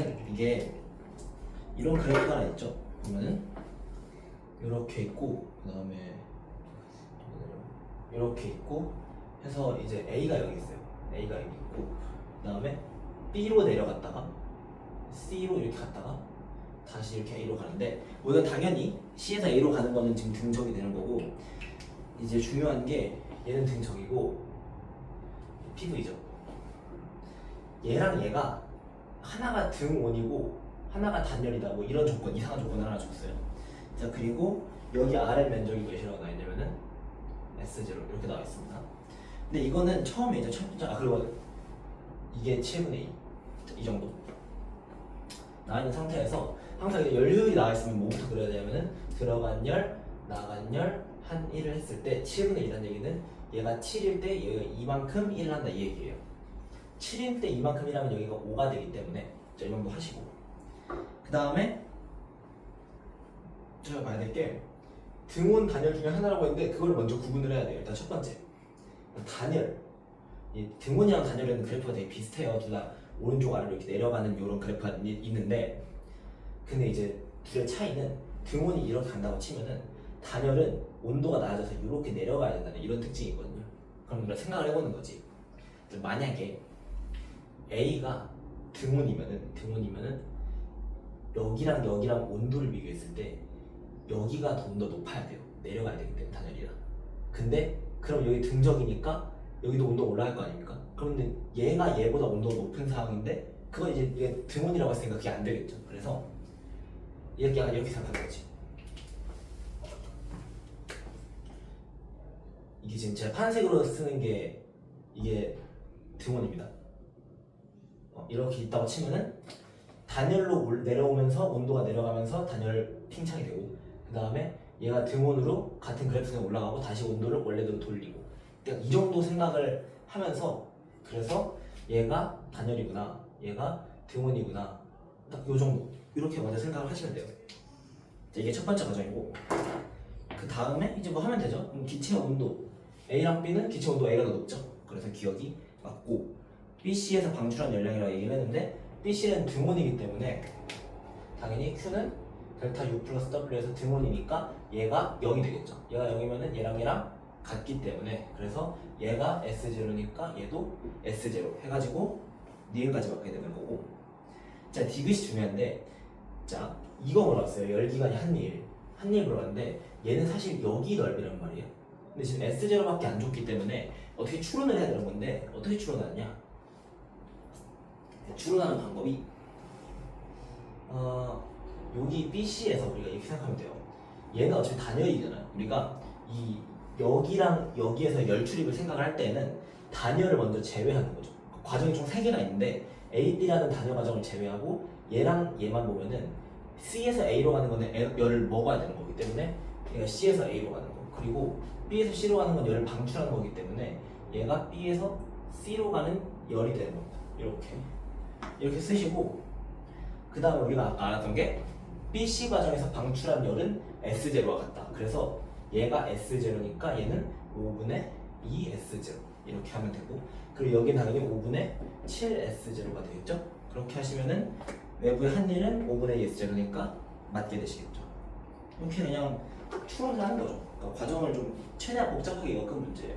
보면은 이게 이런 그래프가 하나 있죠. 보면은 이렇게 있고 그 다음에 이렇게 있고 해서 이제 A가 여기 있어요. A가 여기 있고 그 다음에 B로 내려갔다가 C로 이렇게 갔다가 다시 이렇게 A로 가는데 우리가 당연히 C에서 A로 가는 거는 지금 등적이 되는 거고 이제 중요한 게 얘는 등적이고 PV죠. 얘랑 얘가 하나가 등온이고 하나가 단열이다 뭐 이런 조건 이상한 조건 하나 줬어요. 자 그리고 여기 아래 면적이 몇이라고 나와 있냐면은 S0 이렇게 나와 있습니다. 근데 이거는 처음에 이제 첫 번째 아 그리고 이게 7분의 2. 이 정도 나와 있는 상태에서 항상 이제 연료율이 나와 있으면 뭐부터 그려야 되냐면은 들어간 열, 나간 열, 한 1을 했을 때 7분의 2라는 얘기는 얘가 7일 때 얘가 이만큼 1을 한다 이 얘기예요. 7일 때 이만큼이라면 여기가 5가 되기 때문에 자, 이 정도 하시고 그 다음에 제가 봐야 될 게 등원 단열 중에 하나라고 했는데 그걸 먼저 구분을 해야 돼요. 일단 첫 번째 단열 이 등원이랑 단열에는 그래프가 되게 비슷해요. 둘 다 오른쪽 아래로 이렇게 내려가는 이런 그래프가 이- 있는데 근데 이제 둘의 차이는 등원이 이렇게 간다고 치면은 단열은 온도가 낮아서 이렇게 내려가야 된다는 이런 특징이 있거든요. 그럼 우리가 생각을 해보는 거지. 만약에 A가 등온이면은 등온이면은 여기랑 여기랑 온도를 비교했을 때 여기가 좀 더 높아야 돼요. 내려가야 되기 때문에 단열이랑. 근데 그럼 여기 등적이니까 여기도 온도 가 올라갈 거 아닙니까? 그런데 얘가 얘보다 온도가 높은 상황인데 그건 이제 얘 등온이라고 했으니까 그게 안 되겠죠. 그래서 이렇게 약간 이렇게 생각하는 거지. 이게 지금 제가 파란색으로 쓰는 게 이게 등원입니다. 어, 이렇게 있다고 치면은 단열로 올- 내려오면서 온도가 내려가면서 단열 팽창이 되고 그 다음에 얘가 등온으로 같은 그래프에 올라가고 다시 온도를 원래대로 돌리고 그러니까 이 정도 생각을 하면서 그래서 얘가 단열이구나 얘가 등온이구나 딱 요 정도 이렇게 먼저 생각을 하시면 돼요. 자, 이게 첫 번째 과정이고 그 다음에 이제 뭐 하면 되죠? 기체 온도 A랑 B는 기체 온도 A가 더 높죠. 그래서 기억이 맞고 BC에서 방출한 열량이라고 얘기를 했는데 BC는 등온이기 때문에 당연히 Q는 델타 U 플러스 W에서 등온이니까 얘가 0이 되겠죠. 얘가 0이면은 얘랑 얘랑 같기 때문에 그래서 얘가 S0니까 얘도 S0 해가지고 니은까지 맞게 되는 거고. 자 디귿이 중요한데 자 이거 물어봤어요? 열기관이 한일 한일 물어봤는데 얘는 사실 여기 넓이란 말이에요. 근데 지금 S0밖에 안 줬기 때문에 어떻게 추론을 해야 되는 건데 어떻게 추론하느냐 추론하는 방법이? 어 여기 BC에서 우리가 이렇게 생각하면 돼요. 얘는 어차피 단열이잖아요. 우리가 이 여기랑 여기에서 열 출입을 생각을 할 때는 단열을 먼저 제외하는 거죠. 과정이 총세 개가 있는데 A, B라는 단열 과정을 제외하고 얘랑 얘만 보면은 C에서 A로 가는 거는 에- 열을 먹어야 되는 거기 때문에 얘가 C에서 A로 가는 거. 그리고 B에서 C로 가는 건 열을 방출하는 거기 때문에 얘가 B에서 C로 가는 열이 되는 겁니다. 이렇게 이렇게 쓰시고 그 다음에 우리가 알았던 게 BC 과정에서 방출한 열은 S0와 같다. 그래서 얘가 S0니까 얘는 5분의 2S0 이렇게 하면 되고 그리고 여기 당연히 5분의 7S0가 되겠죠? 그렇게 하시면은 외부의 한 일은 5분의 2S0니까 맞게 되시겠죠? 이렇게 그냥 추론을 하는 거죠. 그러니까 과정을 좀 최대한 복잡하게 엮은 문제예요